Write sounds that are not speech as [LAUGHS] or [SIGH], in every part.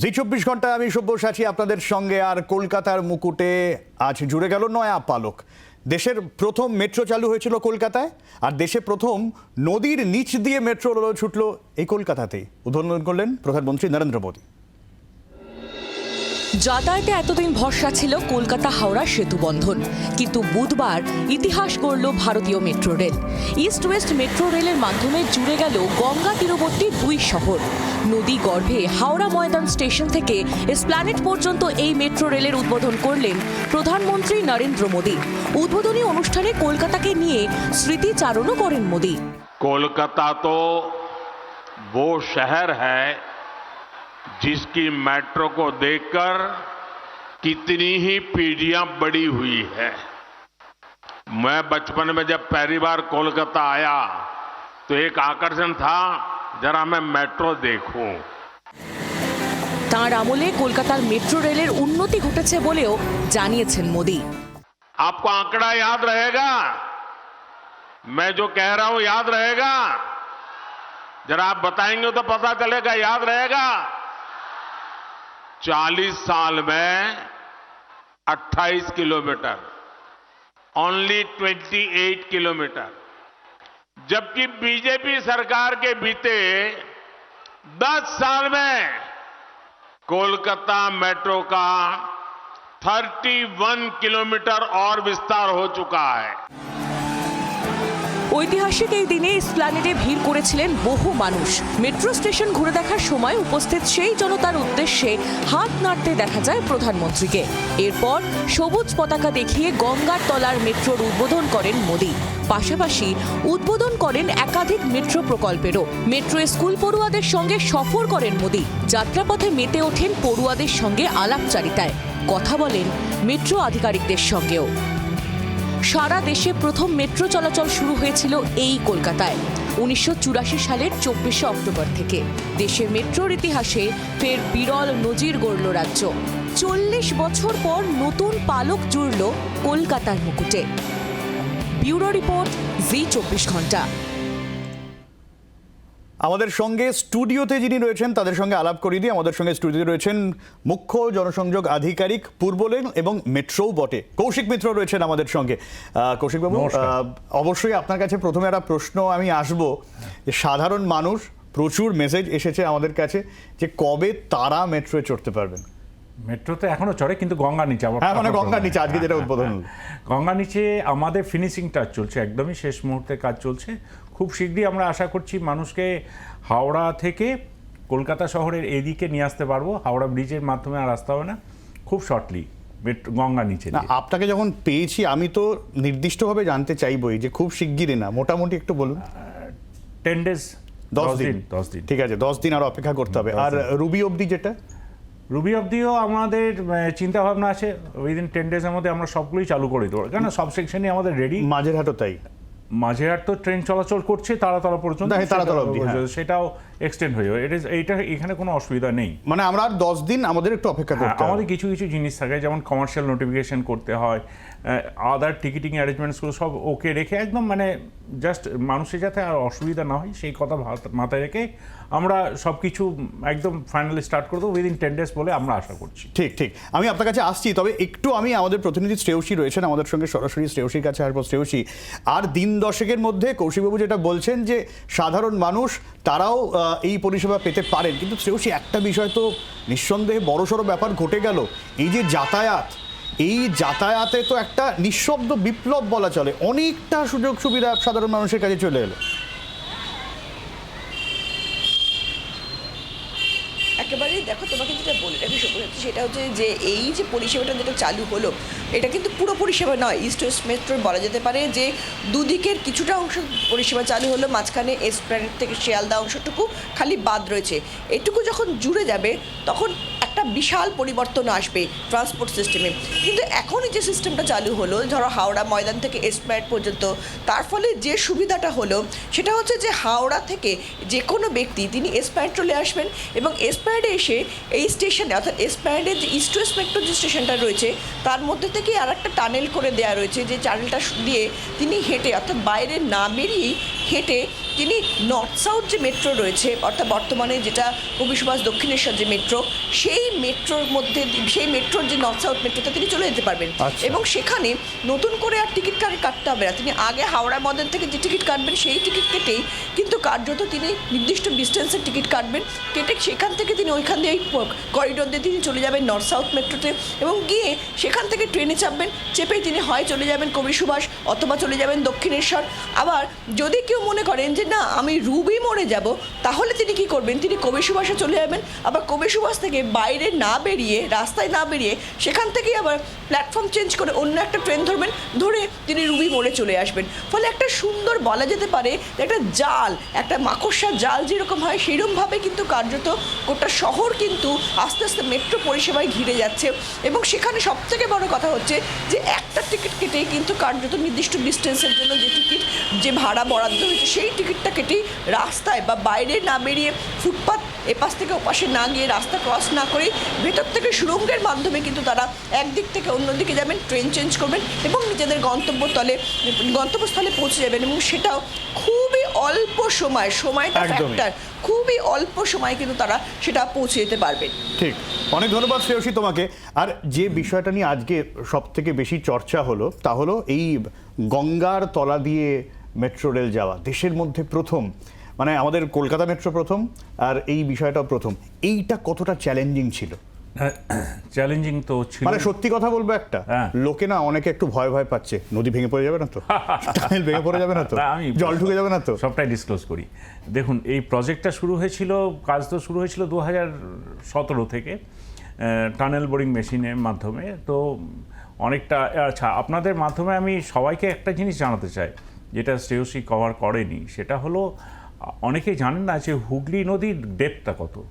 জি, চব্বিশ ঘন্টায় আমি সব্যসাচী, আপনাদের সঙ্গে আর কলকাতার মুকুটে আজ জুড়ে গেল নয়া পালক। দেশের প্রথম মেট্রো চালু হয়েছিল কলকাতায়, আর দেশে প্রথম নদীর নিচ দিয়ে মেট্রো ছুটল এই কলকাতাতেই। উদ্বোধন করলেন প্রধানমন্ত্রী নরেন্দ্র মোদী। যাতায়াতে এতদিন ভরসা ছিল কলকাতা হাওড়া সেতু বন্ধন কিন্তু বুধবার ইতিহাস গড়ল ভারতীয় metro rail east west metro রেলের মাধ্যমে জুড়ে গেল গঙ্গা তীরবর্তী দুই শহর নদী গর্ভে হাওড়া ময়দান স্টেশন থেকে এসপ্ল্যানেট পর্যন্ত এই মেট্রো রেলের উদ্বোধন করলেন প্রধানমন্ত্রী নরেন্দ্র মোদী উদ্বোধনী অনুষ্ঠানে কলকাতাকে নিয়ে স্মৃতিচারণও করেন মোদী कोलकाता तो वो शहर है जिसकी मेट्रो को देखकर कितनी ही पीढ़ियां बड़ी हुई है मैं बचपन में जब पहली बार कोलकाता आया तो एक आकर्षण था जरा मैं मेट्रो देखूं তাঁর আমলে কলকাতার মেট্রো রেলের উন্নতি ঘটেছে বলেও জানিয়েছেন মোদী आपको आंकड़ा याद रहेगा मैं जो कह रहा हूं याद रहेगा जरा आप बताएंगे तो पता चलेगा याद रहेगा 40 साल में 28 किलोमीटर ओनली 28 किलोमीटर। जबकि बीजेपी सरकार के बीते 10 साल में कोलकाता मेट्रो का 31 किलोमीटर और विस्तार हो चुका है। ঐতিহাসিক এই দিনে স্প্লানেডে ভিড় করেছিলেন বহু মানুষ। মেট্রো স্টেশন ঘুরে দেখার সময় উপস্থিত সেই জনতার উদ্দেশ্যে হাত নাড়তে দেখা যায় প্রধানমন্ত্রীকে। এরপর সবুজ পতাকা দেখিয়ে গঙ্গার তলার মেট্রোর উদ্বোধন করেন মোদী। পাশাপাশি উদ্বোধন করেন একাধিক মেট্রো প্রকল্পেরও। মেট্রো স্কুল পড়ুয়াদের সঙ্গে সফর করেন মোদী। যাত্রাপথে মেতে ওঠেন পড়ুয়াদের সঙ্গে আলাপচারিতায়। কথা বলেন মেট্রো আধিকারিকদের সঙ্গেও। সারা দেশে প্রথম মেট্রো চলাচল শুরু হয়েছিল এই কলকাতায়, উনিশশো চুরাশি সালের চব্বিশে অক্টোবর থেকে। দেশের মেট্রোর ইতিহাসে ফের বিরল নজির গড়ল রাজ্য। চল্লিশ বছর পর নতুন পালক জুড়ল কলকাতার মুকুটে। ব্যুরো রিপোর্ট, জি চব্বিশ ঘণ্টা। আমাদের সঙ্গে স্টুডিওতে যিনি রয়েছেন তাদের সঙ্গে আলাপ করিয়ে দিয়ে আমাদের সঙ্গে স্টুডিওতে রয়েছেন মুখ্য জনসংযোগ আধিকারিক পূর্ব লেন এবং মেট্রোও বটে। কৌশিক মিত্র রয়েছেন আমাদের সঙ্গে। কৌশিকবাবু অবশ্যই আপনার কাছে প্রথমে একটা প্রশ্ন আমি আসব। যে সাধারণ মানুষ প্রচুর মেসেজ এসেছে আমাদের কাছে যে কবে তারা মেট্রোয় চড়তে পারবেন? মেট্রোতে এখনও চড়ে কিন্তু গঙ্গা নিচে আবার হ্যাঁ মানে গঙ্গার নিচে আজকে যেটা উদ্বোধন গঙ্গা নিচে আমাদের ফিনিশিং টাচ চলছে একদমই শেষ মুহূর্তে কাজ চলছে। খুব শীঘ্রই আমরা আশা করছি মানুষকে হাওড়া থেকে কলকাতা শহরের এদিকে নিয়ে আসতে পারব। হাওড়া ব্রিজের মাধ্যমে আর আসতে হবে না। খুব শর্টলি গঙ্গা নিচে না আপনাকে যখন পেয়েছি আমি তো নির্দিষ্টভাবে জানতে চাইবই যে খুব শিগগিরই না। মোটামুটি একটু বলুন। টেন ডেজ দশ দিন। দশ দিন। ঠিক আছে দশ দিন আর অপেক্ষা করতে হবে। আর রুবি অবধি যেটা? রুবি অবধিও আমাদের চিন্তা ভাবনা আছে। উইদিন টেন ডেজের মধ্যে আমরা সবগুলোই চালু করে দেবো কেন সব সেকশনই আমাদের রেডি মাঝের হাটও তাই। মাঝেরহাট তো ট্রেন চলাচল করছে তারাতলা পর্যন্ত তারাতলা অবধি, হ্যাঁ। সেটাও এক্সটেন্ড হয়ে যাবে। এটা এইটা এখানে কোনো অসুবিধা নেই। মানে আমরা আর দশ দিন আমাদের একটু অপেক্ষা হ্যাঁ, করতে আমাদের কিছু কিছু জিনিস থাকে যেমন কমার্শিয়াল নোটিফিকেশন করতে হয় আদার টিকিটিং অ্যারেঞ্জমেন্টসগুলো সব ওকে রেখে একদম মানে জাস্ট মানুষের যাতে আর অসুবিধা না হয়, সেই কথা মাথায় রেখে আমরা সব কিছু একদম ফাইনালি স্টার্ট করে দেবো উইদিন টেন ডেজ বলে আমরা আশা করছি। ঠিক ঠিক। আমি আপনার কাছে আসছি, তবে একটু আমি আমাদের প্রতিনিধি শ্রেয়সী রয়েছেন, আমাদের সঙ্গে সরাসরি শ্রেয়সীর কাছে আসব। শ্রেয়সী, আর দিন দশেকের মধ্যে কৌশিকবাবু যেটা বলছেন যে সাধারণ মানুষ, তারাও এই পরিষেবা পেতে পারেন। কিন্তু শ্রেয়সী, একটা বিষয় তো নিঃসন্দেহে বড়সড় ব্যাপার ঘটে গেল। এই যে যাতায়াত এই যাতায়াতে তো একটা নিঃশব্দ বিপ্লব বলা চলে। অনেকটা সুযোগ সুবিধা সাধারণ মানুষের কাছে চলে এলো। একেবারেই দেখো, তোমাকে যেটা বলে রাখি সত্যি সেটা হচ্ছে যে এই যে পরিষেবাটা যেটা চালু হলো, এটা কিন্তু পুরো পরিষেবা নয় ইস্ট ওয়েস্ট মেট্রোর বলা যেতে পারে যে দুদিকের কিছুটা অংশ পরিষেবা চালু হলো, মাঝখানে এসপ্ল্যানেট থেকে শিয়ালদা অংশটুকু খালি বাদ রয়েছে। এটুকু যখন জুড়ে যাবে, তখন একটা বিশাল পরিবর্তন আসবে ট্রান্সপোর্ট সিস্টেমে কিন্তু এখনই যে সিস্টেমটা চালু হলো, ধরো হাওড়া ময়দান থেকে এসপ্ল্যানেট পর্যন্ত, তার ফলে যে সুবিধাটা হলো, সেটা হচ্ছে যে হাওড়া থেকে যে কোনো ব্যক্তি তিনি এসপ্ল্যানেট চলে আসবেন এবং এসপ্ল্যানেডে এসে এই স্টেশনে অর্থাৎ এসপ্ল্যানেডের যে ইস্ট ওয়েস্ট যে স্টেশনটা রয়েছে, তার মধ্যে থেকে আর একটা টানেল করে দেওয়া রয়েছে, যে টানেলটা দিয়ে তিনি হেঁটে, অর্থাৎ বাইরে না বেরিয়েই হেঁটে তিনি নর্থ সাউথ যে মেট্রো রয়েছে অর্থাৎ বর্তমানে যেটা কবি সুভাষ দক্ষিণেশ্বর যে মেট্রো সেই মেট্রোর মধ্যে সেই মেট্রোর যে নর্থ সাউথ মেট্রোতে তিনি চলে যেতে পারবেন। আচ্ছা। এবং সেখানে নতুন করে আর টিকিট কার- কাটতে হবে না। তিনি আগে হাওড়া মদন থেকে যে টিকিট কাটবেন সেই টিকিট কেটেই কিন্তু কার্যত তিনি নির্দিষ্ট ডিস্টেন্সের টিকিট কাটবেন। কেটে সেখান থেকে তিনি ওইখান দিয়ে করিডোর দিয়ে তিনি চলে যাবেন নর্থ সাউথ মেট্রোতে এবং গিয়ে সেখান থেকে ট্রেনে চাপবেন চেপেই তিনি হয় চলে যাবেন কবি সুভাষ। অথবা চলে যাবেন দক্ষিণেশ্বর। আবার যদি কেউ মনে করেন যে, না, আমি রুবি মোড়ে যাব, তাহলে তিনি কি করবেন? তিনি কবি সুভাষে চলে যাবেন। আবার কবি সুভাষ থেকে বাইরে না বেরিয়ে, রাস্তায় না বেরিয়ে, সেখান থেকেই আবার প্ল্যাটফর্ম চেঞ্জ করে অন্য একটা ট্রেন ধরবেন, ধরে তিনি রুবি মোড়ে চলে আসবেন। ফলে একটা সুন্দর বলা যেতে পারে একটা জাল, একটা মাকড়সার জাল যেরকম হয় সেরকমভাবে কিন্তু কার্যত গোটা শহর কিন্তু আস্তে আস্তে মেট্রো পরিষেবায় ঘিরে যাচ্ছে। এবং সেখানে সব থেকে বড় কথা হচ্ছে যে, একটা টিকিট কেটেই কিন্তু কার্যত নির্দিষ্ট ডিস্টেন্সের জন্য যে টিকিট যে ভাড়া বরাদ্দ হয়েছে সেই টিকিটটা কেটেই রাস্তায় বা বাইরে না বেরিয়ে ফুটপাত এপাশ থেকে ওপাশে না গিয়ে রাস্তা ক্রস না করেই ভেতর থেকে সুড়ঙ্গের মাধ্যমে কিন্তু তারা একদিক থেকে অন্যদিকে যাবেন ট্রেন চেঞ্জ করবেন এবং নিজেদের গন্তব্যস্থলে গন্তব্যস্থলে পৌঁছে যাবেন এবং সেটাও খুবই অল্প সময় সময়টা। ফ্যাক্টর খুবই অল্প সময় কিন্তু তারা সেটা পৌঁছে যেতে পারবেন ঠিক। অনেক ধন্যবাদ শ্রেয়সী তোমাকে। আর যে বিষয়টা নিয়ে আজকে সব থেকে বেশি চর্চা হলো তা হলো এই গঙ্গার তলা দিয়ে মেট্রো রেল যাওয়া দেশের মধ্যে প্রথম মানে আমাদের কলকাতা মেট্রো প্রথম আর এই বিষয়টাও প্রথম। এইটা কতটা চ্যালেঞ্জিং ছিল? চ্যালেঞ্জিং তো ছিল। মানে সত্যি কথা বলব একটা হ্যাঁ। লোকে না অনেকে একটু ভয় ভয় পাচ্ছে নদী ভেঙে পড়ে যাবে না তো? টানেল ভেঙে পড়ে যাবে না তো? [LAUGHS] আমি জল ঢুকে যাবে না তো? সবটাই ডিসক্লোজ করি। দেখুন এই প্রজেক্টটা শুরু হয়েছিল কাজ তো শুরু হয়েছিল দু হাজার সতেরো থেকে টানেল বোরিং মেশিনের মাধ্যমে। তো অনেকটা আচ্ছা আপনাদের মাধ্যমে আমি সবাইকে একটা জিনিস জানাতে চাই যেটা শ্রেয়সী কভার করেনি। সেটা হলো অনেকেই জানেন না যে হুগলি নদীর ডেপটা কত?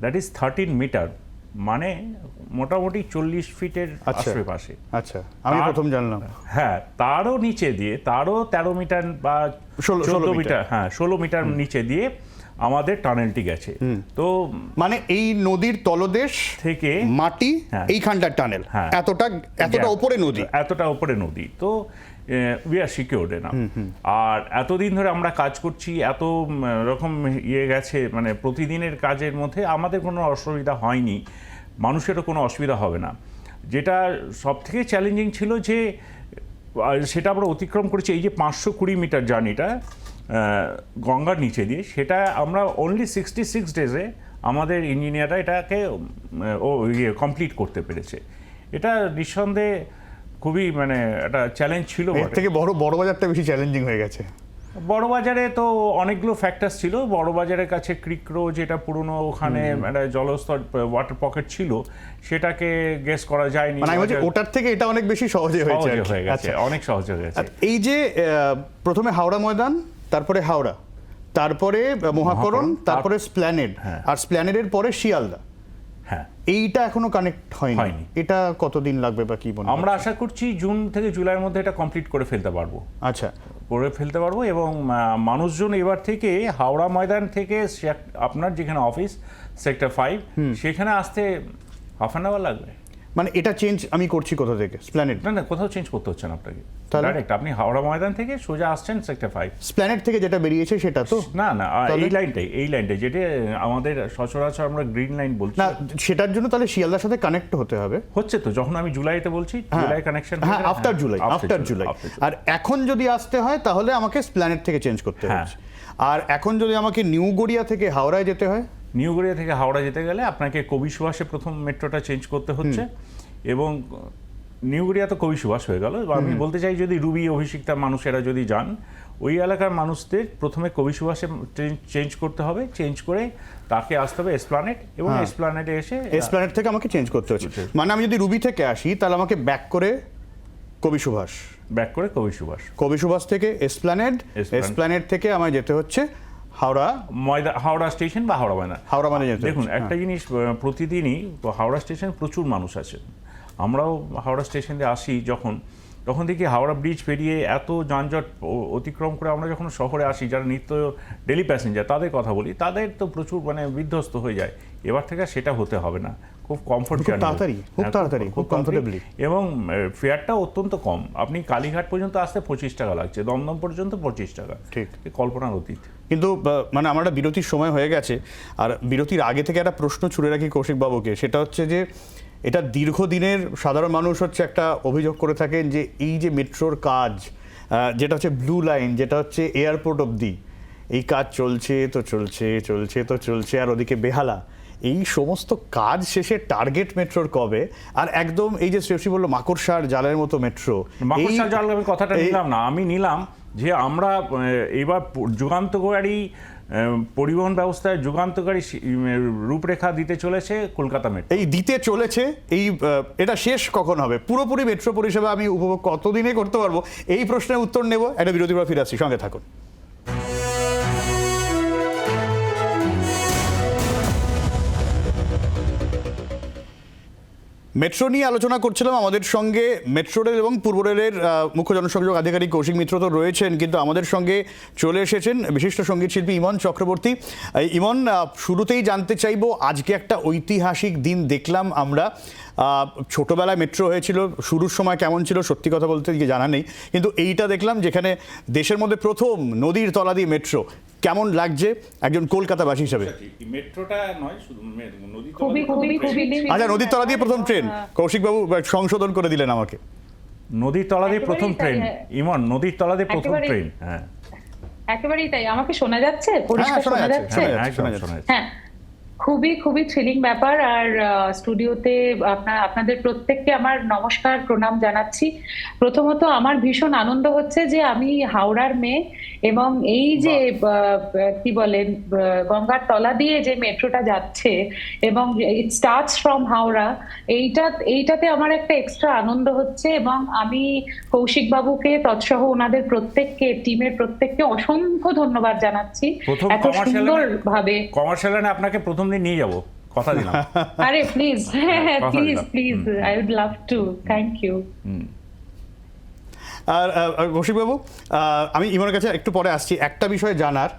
দ্যাট ইজ থার্টিন মিটার মানে মোটামুটি চল্লিশ ফিটের আচ্ছা। আশেপাশে। আচ্ছা আমি প্রথম জানলাম। হ্যাঁ তারও নিচে দিয়ে তারও তেরো মিটার বা ষোলো-। মিটার। হ্যাঁ ষোলো মিটার নিচে দিয়ে আমাদের টানেলটি গেছে। তো মানে এই নদীর তলদেশ থেকে মাটি হ্যাঁ। এইখানটার টানেল। হ্যাঁ। এতটা এতটা। ওপরে নদী। এতটা উপরে নদী। তো উই আর সিকিউর্ড না আর এতদিন ধরে আমরা কাজ করছি এত রকম ইয়ে গেছে মানে প্রতিদিনের কাজের মধ্যে আমাদের কোনো অসুবিধা হয়নি। মানুষেরও কোনো অসুবিধা হবে না। যেটা সব থেকে চ্যালেঞ্জিং ছিল যে সেটা আমরা অতিক্রম করেছি এই যে পাঁচশো কুড়ি মিটার জার্নিটা। গঙ্গার নিচে দিয়ে। সেটা আমরা অনলি সিক্সটি সিক্স ডেজে আমাদের ইঞ্জিনিয়াররা এটাকে ও ইয়ে কমপ্লিট করতে পেরেছে। এটা নিঃসন্দেহে খুবই মানে একটা চ্যালেঞ্জ ছিল এর থেকে বড় বড় বাজারটা বেশি চ্যালেঞ্জিং হয়ে গেছে। বড়বাজারে তো অনেকগুলো ফ্যাক্টরস ছিল। বড়বাজারের কাছে ক্রিকরো যেটা পুরনো ওখানে একটা জলস্তর ওয়াটার পকেট ছিল। সেটাকে গেস করা যায়নি। মানে বলছি ওটার থেকে এটা অনেক বেশি সহজে হয়েছে হয়ে গেছে আচ্ছা। অনেক সহজে হয়ে গেছে। এই যে প্রথমে হাওড়া ময়দান তারপরে হাওড়া তারপরে মহাকরণ তারপরে স্প্ল্যানেড হ্যাঁ। আর স্প্ল্যানেডের পরে শিয়ালদা। হ্যাঁ। এইটা এখনও কানেক্ট হয়নি। এটা কতদিন লাগবে বা কি মনে আমরা আশা করছি জুন থেকে জুলাইয়ের মধ্যে এটা কমপ্লিট করে ফেলতে পারব। আচ্ছা। করে ফেলতে পারব এবং মানুষজন এবার থেকে হাওড়া ময়দান থেকে আপনার যেখানে অফিস সেক্টর ফাইভ সেখানে আসতে হাফ অ্যান আওয়ার লাগবে। মানে এটা চেঞ্জ আমি করছি কোথা থেকে? স্প্ল্যানেড না না কোথাও চেঞ্জ করতে হচ্ছে না আপনাকে। তাহলে? ডাইরেক্ট আপনি হাওড়া ময়দান থেকে সোজা আসছেন সেক্টর ফাইভ স্প্ল্যানেড থেকে যেটা বেরিয়েছে সেটা তো? না না? এই লাইনটাই এই লাইনটাই যেটা আমাদের সচরাচর আমরা গ্রিন লাইন বলছি। না সেটার জন্য তাহলে শিয়ালদার সাথে কানেক্ট হতে হবে। হচ্ছে তো যখন আমি জুলাইতে বলছি জুলাই কানেকশন হ্যাঁ আফটার জুলাই আফটার জুলাই আর এখন যদি আসতে হয় তাহলে আমাকে স্প্ল্যানেড থেকে চেঞ্জ করতে হ্যাঁ। হচ্ছে। আর এখন যদি আমাকে নিউ গড়িয়া থেকে হাওড়ায় যেতে হয় নিউ গড়িয়া থেকে হাওড়া যেতে গেলে আপনাকে কবি সুভাষে প্রথম মেট্রোটা চেঞ্জ করতে হচ্ছে। এবং নিউ গড়িয়া তো কবি সুভাষ হয়ে গেল। আমি বলতে চাই যদি রুবি অভিষিক্তা মানুষেরা যদি যান ওই এলাকার মানুষদের প্রথমে কবি সুভাষে চেঞ্জ করতে হবে। চেঞ্জ করে তাকে আসতে হবে এসপ্লানেট এবং হ্যাঁ। এসপ্লানেটে এসে এসপ্লানেট থেকে আমাকে চেঞ্জ করতে হচ্ছে। মানে আমি যদি রুবি থেকে আসি তাহলে আমাকে ব্যাক করে কবি সুভাষ। ব্যাক করে কবি সুভাষ। কবি সুভাষ থেকে এসপ্ল্যানেড। এসপ্ল্যানেড থেকে আমায় যেতে হচ্ছে। হাওড়া? ময়দা হাওড়া স্টেশন বা হাওড়া ময়দা হাওড়া মানে দেখুন একটা জিনিস প্রতিদিনই হাওড়া স্টেশন প্রচুর মানুষ আছে আমরাও হাওড়া স্টেশনে দিয়ে আসি যখন তখন দেখি হাওড়া ব্রিজ পেরিয়ে এত যানজট অতিক্রম করে আমরা যখন শহরে আসি যারা নিত্য ডেলি প্যাসেঞ্জার তাদের কথা বলি তাদের তো প্রচুর মানে বিধ্বস্ত হয়ে যায়। এবার থেকে সেটা হতে হবে না। খুব কমফোর্ট খুব তাড়াতাড়ি, খুব তাড়াতাড়ি, খুব comfortably। এবং ফেয়ারটা অত্যন্ত কম। আপনি কালীঘাট পর্যন্ত আসতে পঁচিশ টাকা লাগছে দমদম পর্যন্ত পঁচিশ টাকা। ঠিক। কল্পনার অতীত। কিন্তু মানে আমার একটা বিরতির সময় হয়ে গেছে আর বিরতির আগে থেকে একটা প্রশ্ন ছুড়ে রাখি কৌশিকবাবুকে সেটা হচ্ছে যে এটা দীর্ঘদিনের সাধারণ মানুষ হচ্ছে একটা অভিযোগ করে থাকেন যে এই যে মেট্রোর কাজ যেটা হচ্ছে ব্লু লাইন যেটা হচ্ছে এয়ারপোর্ট অবধি এই কাজ চলছে তো চলছে চলছে তো চলছে আর ওদিকে বেহালা। এই সমস্ত কাজ শেষে টার্গেট মেট্রোর কবে? আর একদম এই যে শ্রেয়সী বলল মাকড়সার জালের মতো মেট্রো মাকড়সা জল কথাটা নিলাম না আমি নিলাম যে আমরা এবার যুগান্তকারী পরিবহন ব্যবস্থায় যুগান্তকারী রূপরেখা দিতে চলেছে কলকাতা মেট্রো এই দিতে চলেছে এই এটা শেষ কখন হবে? পুরোপুরি মেট্রো পরিষেবা আমি উপভোগ কতদিনে করতে পারব? এই প্রশ্নের উত্তর নেব। একটা পর ফিরে আসছি সঙ্গে থাকুন। মেট্রো নিয়ে আলোচনা করছিলাম। আমাদের সঙ্গে মেট্রো রেল এবং পূর্ব রেলের মুখ্য জনসংযোগ আধিকারিক কৌশিক মিত্র তো রয়েছেন, কিন্তু আমাদের সঙ্গে চলে এসেছেন বিশিষ্ট সংগীত শিল্পী ইমন চক্রবর্তী। ইমন শুরুতেই জানতে চাইব, আজকে একটা ঐতিহাসিক দিন দেখলাম আমরা। ছোটবেলায় মেট্রো হয়েছিল, শুরুর সময় কেমন ছিল, সত্যি কথা বলতে জানা নেই, কিন্তু এইটা দেখলাম যেখানে দেশের মধ্যে প্রথম নদীর তলা দিয়ে মেট্রো। কেমন লাগছে একজন কলকাতাবাসী হিসাবে? মেট্রোটা নয় শুধু নদী খুবই খুবই খুবই আচ্ছা নদীর তলা দিয়ে প্রথম ট্রেন কৌশিকবাবু আহ, সংশোধন করে দিলেন আমাকে। নদীর তলা দিয়ে প্রথম ট্রেন হ্যাঁ। ইমন নদীর তলা দিয়ে প্রথম ট্রেন হ্যাঁ। একেবারেই তাই। আমাকে শোনা যাচ্ছে? পরিষ্কার হ্যাঁ। একদম শোনা যাচ্ছে। হ্যাঁ। খুবই খুবই থ্রিলিং ব্যাপার। আর স্টুডিওতে আপনার আপনাদের প্রত্যেককে আমার নমস্কার প্রণাম জানাচ্ছি। প্রথমত আমার ভীষণ আনন্দ হচ্ছে যে আমি হাওড়ার মেয়ে এবং এই যে কি বলেন গঙ্গার তলা দিয়ে যে মেট্রোটা যাচ্ছে এবং ইট স্টার্টস ফ্রম হাওড়া এইটা এইটাতে আমার একটা এক্সট্রা আনন্দ হচ্ছে এবং আমি কৌশিক বাবুকে তৎসহ ওনাদের প্রত্যেককে টিমের প্রত্যেককে অসংখ্য ধন্যবাদ জানাচ্ছি। এত সুন্দর ভাবে কমার্শিয়াল আপনাকে প্রথম দিন নিয়ে যাব কথা দিলাম। [LAUGHS] আরে please please please I would love to thank you আর আহ, আমি ইমনের কাছে একটু পরে আসছি। একটা বিষয় জানার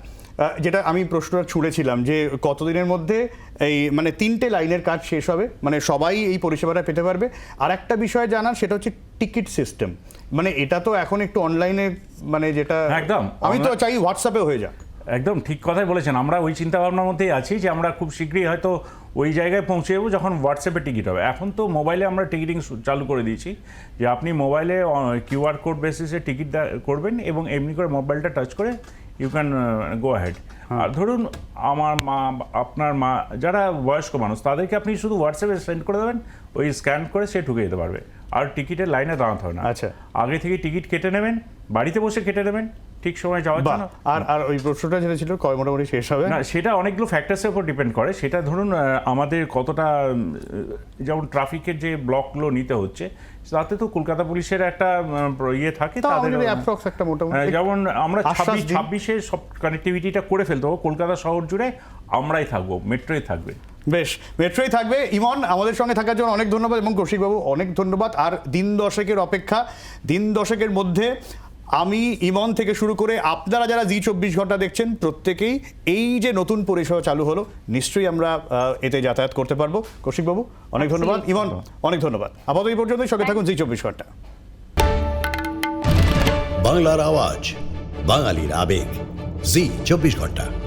যেটা আমি প্রশ্নটা ছুড়েছিলাম যে কতদিনের মধ্যে এই মানে তিনটে লাইনের কাজ শেষ হবে মানে সবাই এই পরিষেবাটা পেতে পারবে। আর একটা বিষয় জানার সেটা হচ্ছে টিকিট সিস্টেম। মানে এটা তো এখন একটু অনলাইনে মানে যেটা একদম। আমি তো চাই হোয়াটসঅ্যাপে হয়ে যাক। একদম ঠিক কথাই বলেছেন। আমরা ওই চিন্তা ভাবনার মধ্যেই আছি যে আমরা খুব শীঘ্রই হয়তো ওই জায়গায় পৌঁছে যাব যখন হোয়াটসঅ্যাপে টিকিট হবে। এখন তো মোবাইলে আমরা টিকিটিং চালু করে দিয়েছি যে আপনি মোবাইলে কিউআর কোড বেসিসে টিকিট করবেন এবং এমনি করে মোবাইলটা টাচ করে ইউ ক্যান গো হ্যাড আর ধরুন আমার মা আপনার মা যারা বয়স্ক মানুষ তাদেরকে আপনি শুধু হোয়াটসঅ্যাপে সেন্ড করে দেবেন ওই স্ক্যান করে সে ঢুকে যেতে পারবে। আর টিকিটের লাইনে দাঁড়াতে হবে না। আচ্ছা। আগে থেকে টিকিট কেটে নেবেন বাড়িতে বসে কেটে নেবেন ঠিক সময় যাওয়ার জন্য। আর আর ওই প্রশ্নটা যেটা ছিল কয় মোটামুটি শেষ হবে? না সেটা অনেকগুলো ফ্যাক্টরসের উপর ডিপেন্ড করে। সেটা ধরুন আমাদের কতটা যেমন ট্রাফিকের যে ব্লকগুলো নিতে হচ্ছে তাতে তো কলকাতা পুলিশের একটা ইয়ে থাকে তাদের একটা মোটামুটি। যেমন আমরা ছাব্বিশ ছাব্বিশে সব কানেক্টিভিটিটা করে ফেলতে হবে। কলকাতা শহর জুড়ে আমরাই থাকব মেট্রোই থাকবে। বেশ মেট্রোই থাকবে। ইমন আমাদের সঙ্গে থাকার জন্য অনেক ধন্যবাদ এবং কৌশিকবাবু অনেক ধন্যবাদ। আর দিন দশেকের অপেক্ষা দিন দশেকের মধ্যে আমি ইমন থেকে শুরু করে আপনারা যারা জি চব্বিশ ঘণ্টা দেখছেন প্রত্যেকেই এই যে নতুন পরিষেবা চালু হলো নিশ্চয়ই আমরা এতে যাতায়াত করতে পারব। কৌশিকবাবু অনেক ধন্যবাদ। ইমন অনেক ধন্যবাদ। আপাতত এই পর্যন্তই। সঙ্গে থাকুন জি চব্বিশ ঘণ্টা। বাংলার আওয়াজ বাঙালির আবেগ। জি চব্বিশ ঘণ্টা।